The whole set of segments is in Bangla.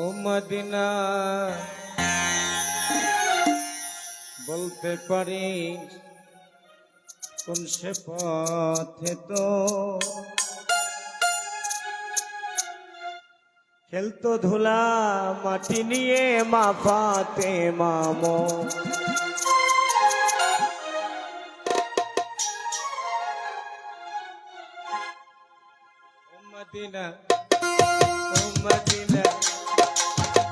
ও মদিনা। বলতে পারি, কোন সে পথে তো খেলতো ধুলা, মাটি নিয়ে মাফাতে মামো। ও মদিনা মদিনা।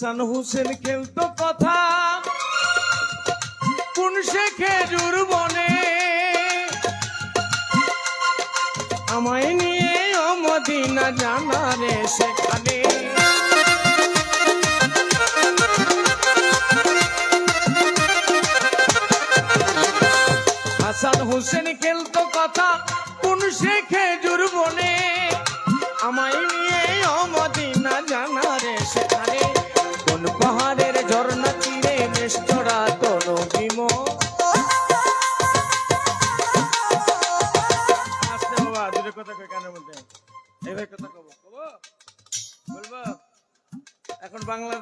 হাসান হোসেন খেলতো কথা। কোন সে খেজুর বনে আমায় নিয়ে ও মদিনা জানা রে সেখানে। হাসান হোসেন খেলতো কথা, কোন সে খেজুর বনে আমায় নিয়ে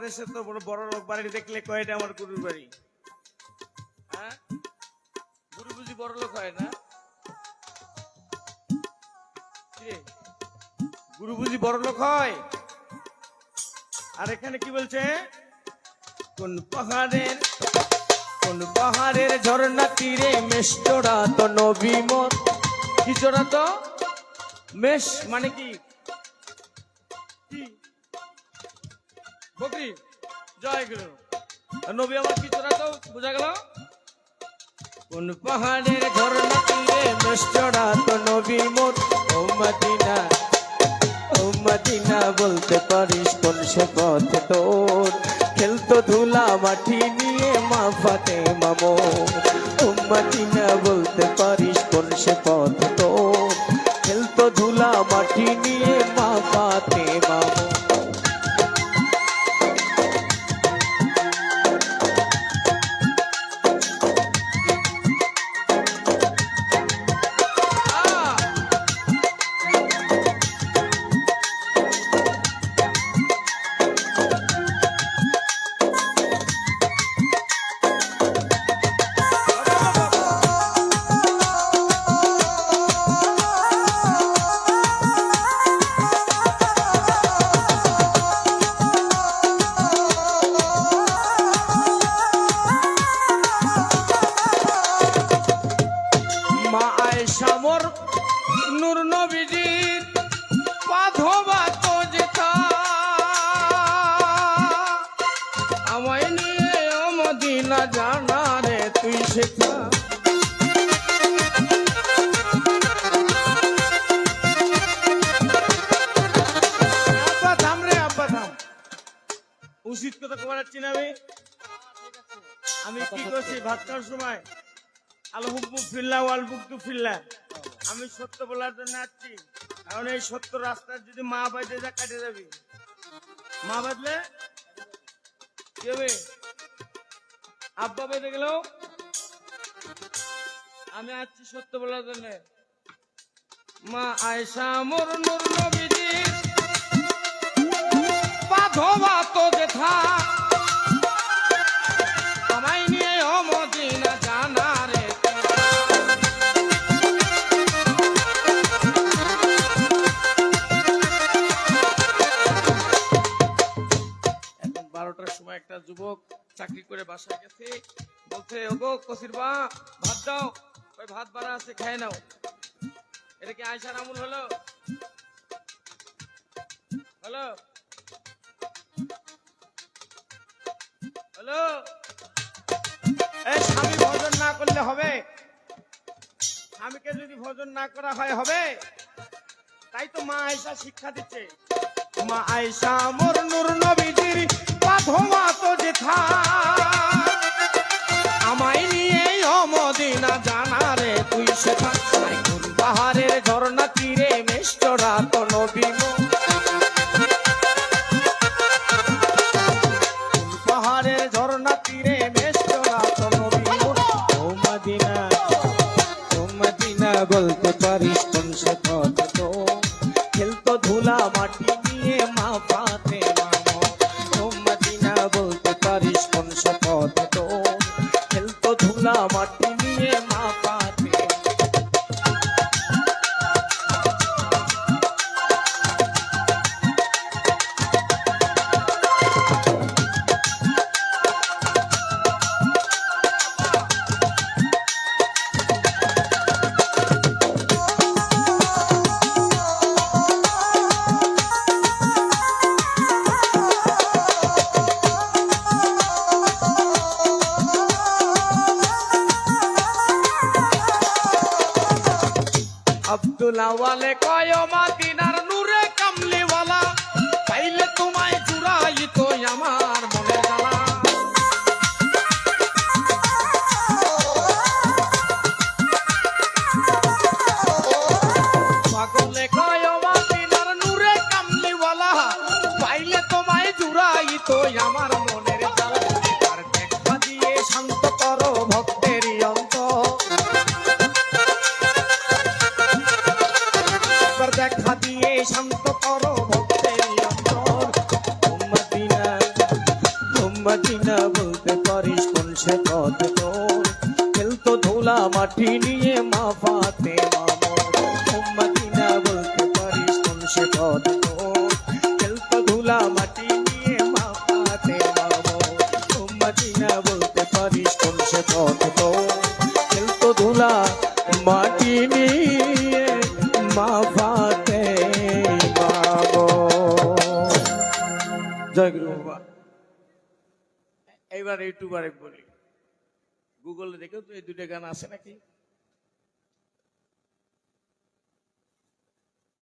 বাংলাদেশে তো বড় বড় লোক বাড়ি দেখলে কয়টা আমার গুরুর বাড়ি? হ্যাঁ? গুরু বুঝি বড় লোক হয় না? গুরু বুঝি বড় লোক হয়? আর এখানে কি বলছে? কোন পাহাড়ের কোন পাহাড়ের ঝর্ণা তীরে মেষ চড়া তো নবী মত। কি চড়া তো? মেষ মানে কি? জয় নবী আমার কি বোঝা গেল। কোন পাহাড়ের ঘর নাতিরে নবী মোর। ও মদিনা ও মদিনা বলতে পারিস কোন সে পথ তোর। খেলতো ধুলা মাটি নিয়ে মা ফাতে আমায় নিয়ে ও মদিনা জানা রে, তুই থাম উচিত কথা না আমি? আমি কি করছি? ভাত খাওয়ার সময় আল হুকমু ফিল্লা ওয়াল বুকতু ফিল্লা আমি সত্য বলার জন্য আসছি। কারণ এই সত্য রাস্তার যদি মা বাজে যা কাটে যাবি। মা বাজলে আব্বা বেঁধে গেল। আমি আসছি সত্য বলার জন্য। মা আয়সা মোর নবীজি। পাধবা তো দেখা বারোটার সময় একটা যুবক চাকরি করে বাসায় গেছে। বলছে, ওগো, কসির বা ভাত দাও। ওই ভাত বাড়া আছে, খেয়ে নাও। এটা কি আয়সার আমুল হলো? হলো? হলো? এই স্বামী ভজন না করলে হবে? স্বামীকে যদি ভজন না করা হয়, হবে? তাই তো মা আয়সা শিক্ষা দিচ্ছে। মা আয়সা মোর নূর वाले कोयो नर नूरे कमली वाला पहले तुम्हारे जुराई तो यमार मने जाला। पागले नूरे कमली वाला पहले तुम्हारे तो यमार মাটি নিয়ে মা ফাতে মামর বলতে পারিস কোন সে পথ খেলতো ধুলা মাটি নিয়ে মা ফাতে মামর বলতে পারিস কোন সে পথ খেলতো ধুলা মাটি নিয়ে মা ফাতে জয় গুরু বাবা। এইবার ইউটিউবারে বলি। গুগলে দেখেও তো এই দুটো গান আছে নাকি?